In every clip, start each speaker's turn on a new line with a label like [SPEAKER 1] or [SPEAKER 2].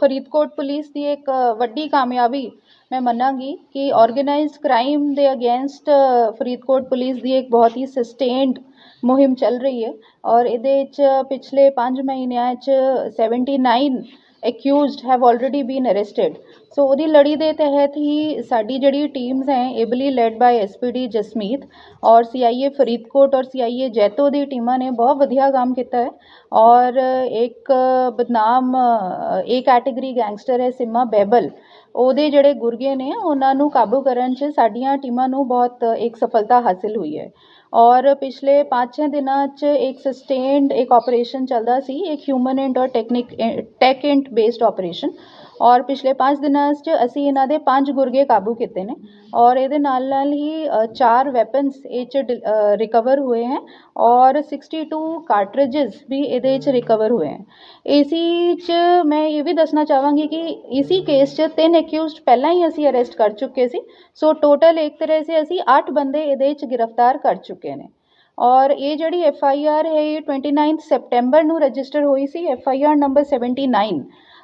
[SPEAKER 1] Faridkot police ਦੀ ਇੱਕ ਵੱਡੀ ਕਾਮਯਾਬੀ ਮੈਂ ਮੰਨਾਂਗੀ ਕਿ ਆਰਗੇਨਾਈਜ਼ਡ ਕ੍ਰਾਈਮ ਦੇ ਅਗੇਂਸਟ ਫਰੀਦਕੋਟ ਪੁਲਿਸ ਦੀ ਇੱਕ ਬਹੁਤ ਹੀ ਸਸਟੇਨਡ ਮੁਹਿੰਮ ਚੱਲ ਰਹੀ ਹੈ ਔਰ ਇਹਦੇ 'ਚ ਪਿਛਲੇ 5 ਮਹੀਨਿਆਂ 'ਚ 79 accused have already been arrested so ਉਹਦੀ ਲੜੀ ਦੇ ਤਹਿਤ ਹੀ ਸਾਡੀ ਜਿਹੜੀ ਟੀਮਸ ਹੈ ably led by SPD Jasmeet ਔਰ ਸੀਆਈਏ ਫਰੀਦਕੋਟ ਔਰ ਸੀਆਈਏ ਜੈਤੋ ਦੀ ਟੀਮਾਂ ਨੇ ਬਹੁਤ ਵਧੀਆ ਕੰਮ ਕੀਤਾ ਹੈ ਔਰ ਇੱਕ ਬਦਨਾਮ ਏ ਕੈਟਾਗਰੀ ਗੈਂਗਸਟਰ ਹੈ ਸਿਮਾ ਬੈਬਲ ਉਹਦੇ ਜਿਹੜੇ ਗੁਰਗੇ ਨੇ ਉਹਨਾਂ ਨੂੰ ਕਾਬੂ ਕਰਨ 'ਚ ਸਾਡੀਆਂ ਟੀਮਾਂ ਨੂੰ ਬਹੁਤ ਇੱਕ ਸਫਲਤਾ ਹਾਸਿਲ ਹੋਈ ਹੈ ਔਰ ਪਿਛਲੇ 5-6 ਦਿਨਾਂ 'ਚ ਇੱਕ ਸਸਟੇਨਡ ਇੱਕ ਆਪਰੇਸ਼ਨ ਚੱਲਦਾ ਸੀ ਇੱਕ ਹਿਊਮਨ ਔਰ technique tech int based operation ਔਰ ਪਿਛਲੇ 5 ਦਿਨਾਂ 'ਚ ਅਸੀਂ ਇਹਨਾਂ ਦੇ ਪੰਜ ਗੁਰਗੇ ਕਾਬੂ ਕੀਤੇ ਨੇ ਔਰ ਇਹਦੇ ਨਾਲ ਨਾਲ ਹੀ ਅ, ਚਾਰ ਵੈਪਨਸ ਇਹ 'ਚ ਰਿਕਵਰ ਹੋਏ ਹੈ ਔਰ 62 ਕਾਰਟ੍ਰਿਜਸ ਵੀ ਇਹਦੇ 'ਚ ਰਿਕਵਰ ਹੋਏ ਹੈ ਇਸੀ 'ਚ ਮੈਂ ਇਹ ਵੀ ਦੱਸਣਾ ਚਾਹਾਂਗੀ ਕਿ ਇਸੀ ਕੇਸ 'ਚ ਤਿੰਨ ਅਕਿਊਜ਼ਡ ਪਹਿਲਾਂ ਹੀ ਅਸੀਂ ਅਰੈਸਟ ਕਰ ਚੁੱਕੇ ਸੀ ਸੋ ਟੋਟਲ ਇੱਕ ਤਰ੍ਹਾਂ ਸੇ ਅਸੀਂ 8 ਬੰਦੇ ਇਹਦੇ 'ਚ ਗ੍ਰਿਫਤਾਰ ਕਰ ਚੁੱਕੇ ਨੇ ਔਰ ਇਹ ਜਿਹੜੀ ਐਫ ਆਈ ਆਰ ਹੈ ਇਹ 29 ਸੈਪਟੈਂਬਰ ਨੂੰ ਰਜਿਸਟਰ ਹੋਈ ਸੀ F I R number 79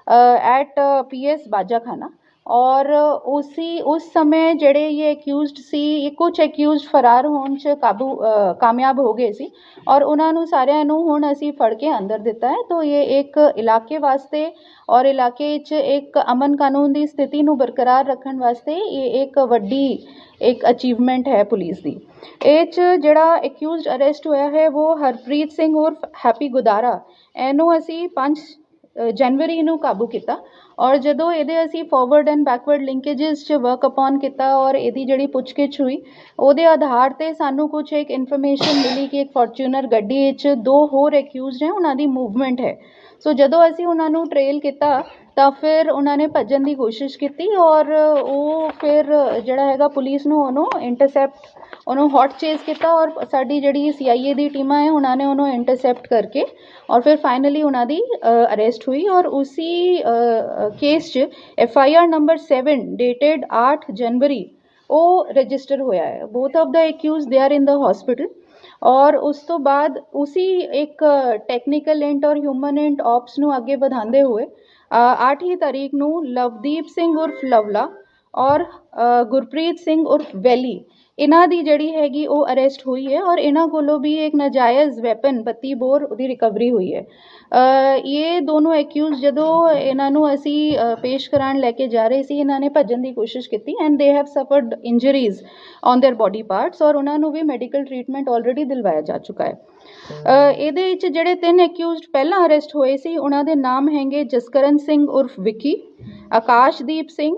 [SPEAKER 1] at P S Bajakhana ਔਰ ਉਸੀ ਉਸ ਸਮੇਂ ਜਿਹੜੇ ਇਹ ਅਕਿਊਜ਼ਡ ਸੀ ਇਹ ਕੁਝ ਅਕਿਊਜ਼ਡ ਫਰਾਰ ਹੋਣ 'ਚ ਕਾਬੂ ਕਾਮਯਾਬ ਹੋ ਗਏ ਸੀ ਔਰ ਉਹਨਾਂ ਨੂੰ ਸਾਰਿਆਂ ਨੂੰ ਹੁਣ ਅਸੀਂ ਫੜ ਕੇ ਅੰਦਰ ਦਿੱਤਾ ਹੈ ਤਾਂ ਇਹ ਇੱਕ ਇਲਾਕੇ ਵਾਸਤੇ ਔਰ ਇਲਾਕੇ 'ਚ ਇੱਕ ਅਮਨ ਕਾਨੂੰਨ ਦੀ ਸਥਿਤੀ ਨੂੰ ਬਰਕਰਾਰ ਰੱਖਣ ਵਾਸਤੇ ਇਹ ਇੱਕ ਵੱਡੀ ਇੱਕ ਅਚੀਵਮੈਂਟ ਹੈ ਪੁਲਿਸ ਦੀ ਇਹ 'ਚ ਜਿਹੜਾ ਅਕਿਊਜ਼ਡ ਅਰੈਸਟ ਹੋਇਆ ਹੈ ਉਹ ਹਰਪ੍ਰੀਤ ਸਿੰਘ ਉਰਫ ਹੈਪੀ ਗੁਦਾਰਾ ਇਹਨੂੰ ਅਸੀਂ ਪੰਜ ਜਨਵਰੀ ਨੂੰ ਕਾਬੂ ਕੀਤਾ ਔਰ ਜਦੋਂ ਇਹਦੇ ਅਸੀਂ ਫਾਰਵਰਡ ਐਂਡ ਬੈਕਵਰਡ ਲਿੰਕੇजेस 'ਚ ਵਰਕ ਅਪਨ ਕੀਤਾ ਔਰ ਇਹਦੀ ਜਿਹੜੀ ਪੁੱਛਗਿੱਛ ਹੋਈ, ਉਹਦੇ ਆਧਾਰ ਤੇ ਸਾਨੂੰ ਕੁਝ ਇੱਕ ਇਨਫੋਰਮੇਸ਼ਨ ਮਿਲੀ ਕਿ ਇੱਕ ਫੋਰਚੂਨਰ ਗੱਡੀ ਵਿੱਚ ਦੋ ਹੋਰ ਅਕਿਊਜ਼ਡ ਹੈ, ਉਹਨਾਂ ਦੀ ਮੂਵਮੈਂਟ ਹੈ। ਸੋ ਜਦੋਂ ਅਸੀਂ ਉਹਨਾਂ ਨੂੰ ਟ੍ਰੇਲ ਕੀਤਾ, ਤਾਂ ਫਿਰ ਉਹਨਾਂ ਨੇ ਭੱਜਣ ਦੀ ਕੋਸ਼ਿਸ਼ ਕੀਤੀ ਔਰ ਉਹ ਫਿਰ ਜਿਹੜਾ ਹੈਗਾ ਪੁਲਿਸ ਨੂੰ ਉਹਨੂੰ ਇੰਟਰਸੈਪਟ ਉਹਨੂੰ ਹੌਟ ਚੇਸ ਕੀਤਾ ਔਰ ਸਾਡੀ ਜਿਹੜੀ ਸੀਆਈਏ ਦੀ ਟੀਮਾਂ ਹੈ ਉਹਨਾਂ ਨੇ ਉਹਨੂੰ ਇੰਟਰਸੈਪਟ ਕਰਕੇ ਔਰ ਫਿਰ ਫਾਈਨਲੀ ਉਹਨਾਂ ਦੀ ਅਰੈਸਟ ਹੋਈ ਔਰ ਉਸੀ ਕੇਸ 'ਚ F I R number 7 dated 8 ਜਨਵਰੀ ਉਹ ਰਜਿਸਟਰ ਹੋਇਆ ਹੈ both of the accused they are in the hospital ਔਰ ਉਸ ਤੋਂ ਬਾਅਦ ਉਸੀ ਇੱਕ ਟੈਕਨੀਕਲ ਐਂਡ ਔਰ ਹਿਊਮਨ ਐਂਡ ਆਪਸ ਨੂੰ ਅੱਗੇ ਵਧਾਉਂਦੇ ਹੋਏ ਅ, 8 ਹੀ ਤਾਰੀਖ ਨੂੰ ਲਵਦੀਪ ਸਿੰਘ ਉਰਫ ਲਵਲਾ ਔਰ ਅ, ਗੁਰਪ੍ਰੀਤ ਸਿੰਘ ਉਰਫ ਵੈਲੀ ਇਹਨਾਂ ਦੀ ਜਿਹੜੀ ਹੈਗੀ ਉਹ ਅਰੈਸਟ ਹੋਈ ਹੈ ਔਰ ਇਹਨਾਂ ਕੋਲੋਂ ਵੀ ਇੱਕ ਨਾਜਾਇਜ਼ ਵੈਪਨ 32 ਬੋਰ ਉਹਦੀ ਰਿਕਵਰੀ ਹੋਈ ਹੈ ਅ, ਇਹ ਦੋਨੋਂ ਐਕਿਊਜ਼ ਜਦੋਂ ਇਹਨਾਂ ਨੂੰ ਅਸੀਂ ਅ, ਪੇਸ਼ ਕਰਾਉਣ ਲੈ ਕੇ ਜਾ ਰਹੇ ਸੀ ਇਹਨਾਂ ਨੇ ਭੱਜਣ ਦੀ ਕੋਸ਼ਿਸ਼ ਕੀਤੀ and they have suffered injuries on their body parts ਔਰ ਉਹਨਾਂ ਨੂੰ ਵੀ ਮੈਡੀਕਲ ਟਰੀਟਮੈਂਟ ਆਲਰੇਡੀ ਦਿਲਵਾਇਆ ਜਾ ਚੁੱਕਾ ਹੈ ਅ, ਇਹਦੇ ਵਿੱਚ ਜਿਹੜੇ ਤਿੰਨ ਐਕਿਊਜ਼ਡ ਪਹਿਲਾਂ ਅਰੈਸਟ ਹੋਏ ਸੀ ਉਹਨਾਂ ਦੇ ਨਾਮ ਹੈਗੇ ਜਸਕਰਨ ਸਿੰਘ ਉਰਫ ਵਿੱਕੀ ਆਕਾਸ਼ਦੀਪ ਸਿੰਘ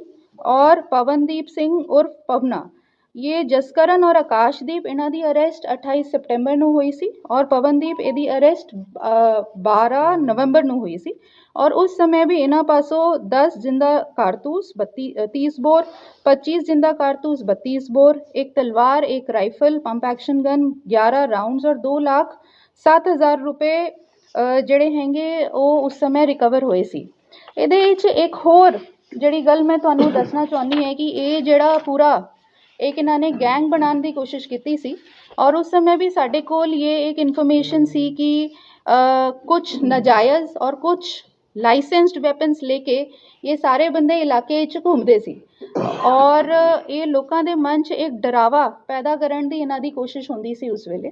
[SPEAKER 1] ਔਰ ਪਵਨਦੀਪ ਸਿੰਘ ਉਰਫ ਪਵਨਾ ਇਹ ਜਸਕਰਨ ਔਰ ਆਕਾਸ਼ਦੀਪ ਇਹਨਾਂ ਦੀ ਅਰੈਸਟ 28 ਸਪਟੈਂਬਰ ਨੂੰ ਹੋਈ ਸੀ ਔਰ ਪਵਨਦੀਪ ਇਹਦੀ ਅਰੈਸਟ 12 ਨਵੰਬਰ ਨੂੰ ਹੋਈ ਸੀ ਔਰ ਉਸ ਸਮੇਂ ਵੀ ਇਹਨਾਂ ਪਾਸੋਂ 10 ਜਿੰਦਾ ਕਾਰਤੂਸ 32 ਅ, 30 ਬੋਰ 25 ਜਿੰਦਾ ਕਾਰਤੂਸ 32 ਬੋਰ ਇੱਕ ਤਲਵਾਰ ਇੱਕ rifle pump action gun 11 rounds ਔਰ 2 ਲੱਖ 7000 ਰੁਪਏ ਅ, ਜਿਹੜੇ ਹੈਗੇ ਉਹ ਉਸ ਸਮੇਂ ਰਿਕਵਰ ਹੋਏ ਸੀ ਇਹਦੇ ਵਿੱਚ ਇੱਕ ਹੋਰ ਜਿਹੜੀ ਗੱਲ ਮੈਂ ਤੁਹਾਨੂੰ ਦੱਸਣਾ ਚਾਹੁੰਦੀ ਹੈ ਕਿ ਇਹ ਜਿਹੜਾ ਪੂਰਾ ਇੱਕ ਇਹਨਾਂ ਨੇ ਗੈਂਗ ਬਣਾਉਣ ਦੀ ਕੋਸ਼ਿਸ਼ ਕੀਤੀ ਸੀ ਔਰ ਉਸ ਸਮੇਂ ਵੀ ਸਾਡੇ ਕੋਲ ਇਹ ਇੱਕ ਇਨਫੋਰਮੇਸ਼ਨ ਸੀ ਕਿ ਕੁਝ ਨਾਜਾਇਜ਼ ਔਰ ਕੁਝ ਲਾਇਸੈਂਸਡ ਵੈਪਨਸ ਲੈ ਕੇ ਇਹ ਸਾਰੇ ਬੰਦੇ ਇਲਾਕੇ ਵਿੱਚ ਘੁੰਮਦੇ ਸੀ। ਔਰ ਇਹ ਲੋਕਾਂ ਦੇ ਮਨ 'ਚ ਇੱਕ ਡਰਾਵਾ ਪੈਦਾ ਕਰਨ ਦੀ ਇਹਨਾਂ ਦੀ ਕੋਸ਼ਿਸ਼ ਹੁੰਦੀ ਸੀ ਉਸ ਵੇਲੇ।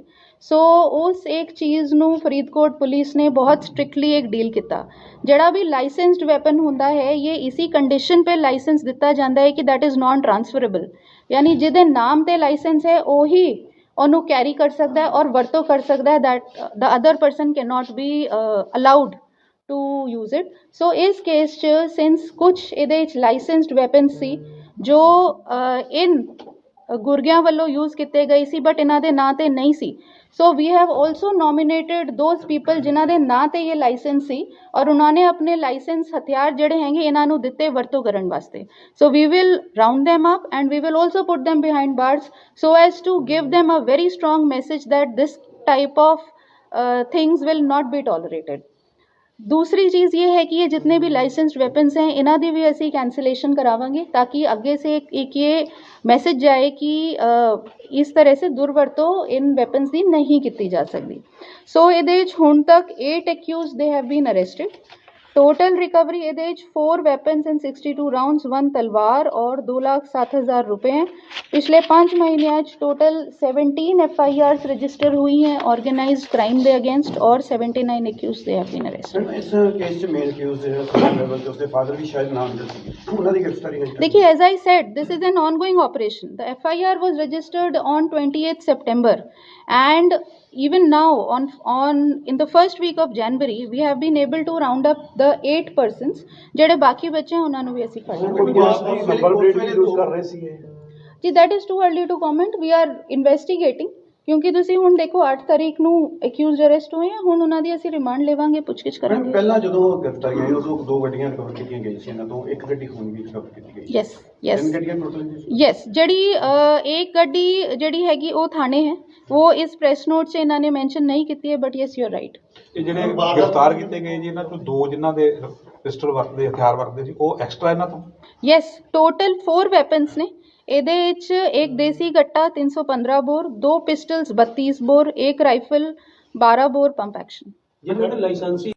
[SPEAKER 1] ਸੋ ਉਸ ਇੱਕ ਚੀਜ਼ ਨੂੰ ਫਰੀਦਕੋਟ ਪੁਲਿਸ ਨੇ ਬਹੁਤ ਸਟ੍ਰਿਕਟਲੀ ਇੱਕ ਡੀਲ ਕੀਤਾ। ਜਿਹੜਾ ਵੀ ਲਾਇਸੈਂਸਡ ਵੈਪਨ ਹੁੰਦਾ ਹੈ, ਇਹ ਇਸੀ ਕੰਡੀਸ਼ਨ 'ਤੇ ਲਾਇਸੈਂਸ ਦਿੱਤਾ ਜਾਂਦਾ ਹੈ ਕਿ ਦੈਟ ਇਜ਼ ਨਾਨ ਟ੍ਰਾਂਸਫਰੇਬਲ ਯਾਨੀ ਜਿਹਦੇ ਨਾਮ ਤੇ ਲਾਇਸੈਂਸ ਹੈ, ਉਹੀ ਉਹਨੂੰ ਕੈਰੀ ਕਰ ਸਕਦਾ ਹੈ ਔਰ ਵਰਤੋਂ ਕਰ ਸਕਦਾ ਹੈ that the other person cannot be allowed to use it so ਇਸ ਕੇਸ 'ਚ ਸਿੰਸ ਕੁਝ ਇਹਦੇ ਵਿੱਚ ਲਾਇਸੈਂਸਡ ਵੈਪਨ ਸੀ ਜੋ ਇਨ ਗੁਰਗਿਆਂ ਵੱਲੋਂ ਯੂਜ਼ ਕੀਤੇ ਗਏ ਸੀ ਬਟ ਇਹਨਾਂ ਦੇ ਨਾਂ ਤੇ ਨਹੀਂ ਸੀ so we have also nominated those people ਜਿਨ੍ਹਾਂ ਦੇ ਨਾਂ ਤੇ ਇਹ ਲਾਇਸੈਂਸ ਸੀ ਔਰ ਉਹਨਾਂ ਨੇ ਆਪਣੇ ਲਾਇਸੈਂਸ ਹਥਿਆਰ ਜਿਹੜੇ ਹੈਗੇ ਇਹਨਾਂ ਨੂੰ ਦਿੱਤੇ ਵਰਤੋਂ ਕਰਨ ਵਾਸਤੇ so we will round them up and we will also put them behind bars so as to give them a very strong message that this type of things will not be tolerated दूसरी चीज़ ये है कि ये जितने भी licensed weapons हैं, इन्हों की भी असं कैंसलेशन करावे ताकि अगे से एक ये मैसेज जाए कि इस तरह से दुरवरतों इन वेपन्स की नहीं की जा सकती। सो ये हूँ तक eight accused they have been arrested total recovery एदेज four weapons and sixty two round one तलवार और दो लाख सात हज़ार रुपये हैं पिछले पाँच महीने आज total seventeen F I R register हुई हैं ऑर्गेनाइज क्राइम दे अगेंस्ट और 79 nine accused they have been arrested देखिए as I said this is an on going operation the F I R was registered on twenty 28th September and even now on on in the first week of january we have been able to round up the 8 persons. ਜਿਹੜੇ ਬਾਕੀ ਬੱਚੇ ਉਹਨਾਂ ਨੂੰ ਵੀ ਅਸੀਂ ਫੜ ਲਿਆ ਜੀ that is too early to comment. We are investigating ਕਿਉਂਕਿ ਤੁਸੀਂ ਹੁਣ ਦੇਖੋ 8 ਤਰੀਕ ਨੂੰ ਅਕਿਊਜ਼ਡ ਅਰੈਸਟ ਹੋਏ ਆ ਹੁਣ ਉਹਨਾਂ ਦੀ ਅਸੀਂ ਰਿਮਾਂਡ ਲੇਵਾਂਗੇ ਪੁੱਛਗਿੱਛ ਕਰਾਂਗੇ।
[SPEAKER 2] ਪਹਿਲਾਂ ਜਦੋਂ ਗ੍ਰਿਫਤਾਰੀ ਹੋਈ ਉਦੋਂ ਦੋ ਗੱਡੀਆਂ ਰਿਕਵਰ ਕੀਤੀਆਂ ਗਈਆਂ ਸੀ ਇਹਨਾਂ ਤੋਂ ਇੱਕ ਗੱਡੀ ਹੁਣ ਵੀ ਰਿਕਵਰ ਕੀਤੀ ਗਈ
[SPEAKER 1] ਯੈਸ ਯੈਸ
[SPEAKER 2] ਯੈਸ ਜਿਹੜੀ
[SPEAKER 1] ਇੱਕ ਗੱਡੀ ਜਿਹੜੀ ਹੈਗੀ ਉਹ ਥਾਣੇ ਹੈ। वो थाने है वो इस प्रेस नोट से इन्होंने मेंशन नहीं की है बट यस यू राइट
[SPEAKER 3] ਇਹ ਜਿਹੜੇ ਗ੍ਰਿਫਤਾਰ ਕੀਤੇ ਗਏ ਜੀ ਇਹਨਾਂ ਚੋਂ ਦੋ ਜਿਨ੍ਹਾਂ ਦੇ ਪਿਸਟਲ ਵਰਤਦੇ ਹਥਿਆਰ ਵਰਤਦੇ ਸੀ ਉਹ ਐਕਸਟਰਾ ਇਹਨਾਂ ਤੋਂ
[SPEAKER 1] यस टोटल फोर वेपन्स ने ਇਹਦੇ ਵਿੱਚ ਇੱਕ ਦੇਸੀ ਗੱਟਾ 315 ਬੋਰ ਦੋ ਪਿਸਟਲਸ 32 ਬੋਰ ਇੱਕ ਰਾਈਫਲ 12 ਬੋਰ ਪੰਪ ਐਕਸ਼ਨ
[SPEAKER 4] ਜਿਹੜੇ ਲਾਇਸੈਂਸੀ